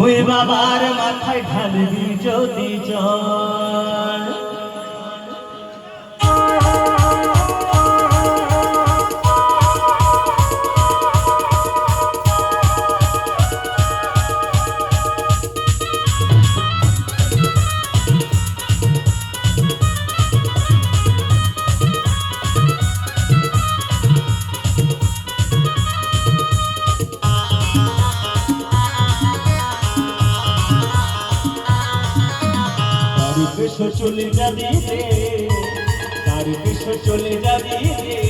ওই বাবার মাথায় ঢালবি যদি জল। চলে যাবি রে তার বিশ্ব চলে যাবি। রে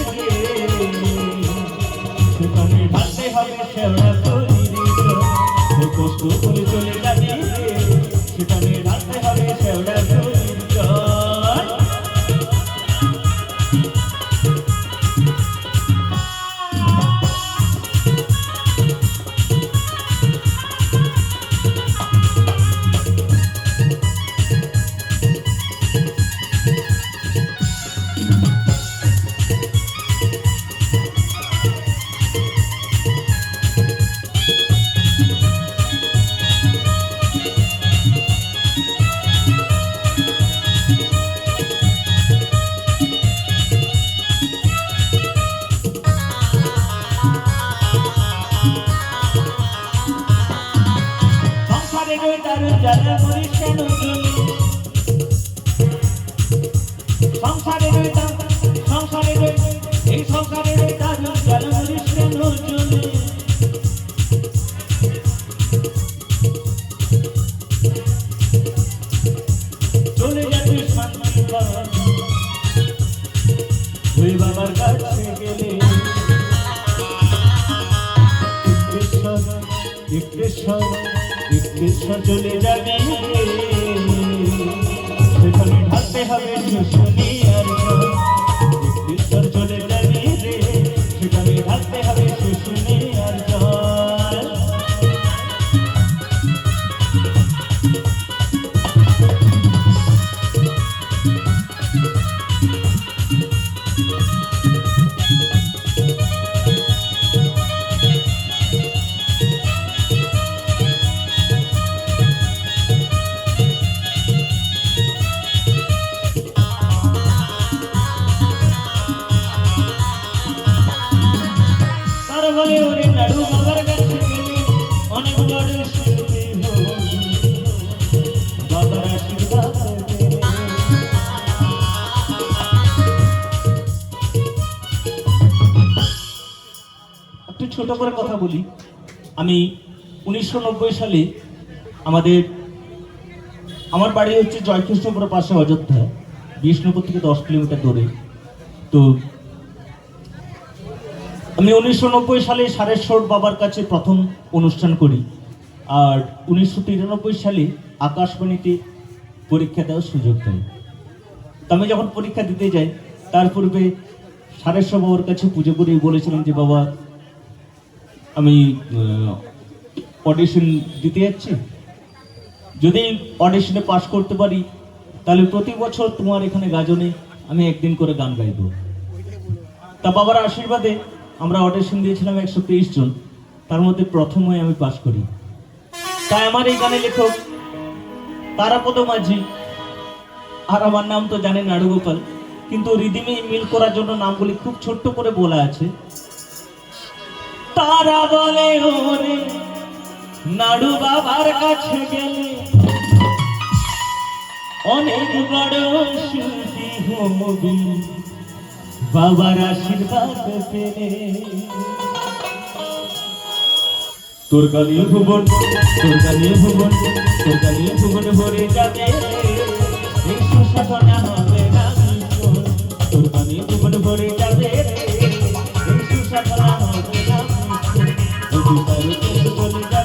সংসারে রই সংসারে রই, এই সংসারে রই দারুণ মরিস কেন জমি চলে যাবে শান্তি পাওয়া বাবার কাছে গেলে ইকটেশ্বর ইকটেশ্বর চলে যাবে। ঢালতে হবে শুশুনি আর চলে যাবে রে। সেখানে আর একটু ছোট করে কথা বলি। আমি উনিশশো নব্বই সালে আমাদের, আমার বাড়ি হচ্ছে জয়কৃষ্ণপুরের পাশে অযোধ্যা, বিষ্ণুপুর থেকে দশ কিলোমিটার দূরে। তো আমি উনিশশো নব্বই সালে সারেশ্বর বাবার কাছে প্রথম অনুষ্ঠান করি। আর উনিশশো তিরানব্বই সালে আকাশবাণীতে পরীক্ষা দেওয়ার সুযোগ দেয় তো আমি যখন পরীক্ষা দিতে যাই, তার পূর্বে সারেশ্বর বাবার কাছে পুজো করে বলেছিলাম যে, বাবা আমি অডিশন দিতে যাচ্ছি। যদি অডিশনে পাশ করতে পারি, তাহলে প্রতি বছর তোমার এখানে গাজনে আমি একদিন করে গান গাইবো। তা বাবার আশীর্বাদে আমরা অডিশন দিয়েছিলাম একশো তেইশ জন। তার মধ্যে প্রথম হয়ে আমি পাশ করি। তাই আমার এই গানের লেখক তারাপদ মাঝি। আর আমার নাম তো জানেন নাড়ুগোপাল। কিন্তু রিদিমে মিল করার জন্য নামগুলি খুব ছোট্ট করে বলা আছে। তারা বলে, ওরে নাড়ু বাবার কাছে গেলে অনেক বড় সুখী হবি। বাবার আশীর্বাদ পেলে। তোর কালিয়ে ভুবন, তোর কালিয়ে ভুবন, তোর বলি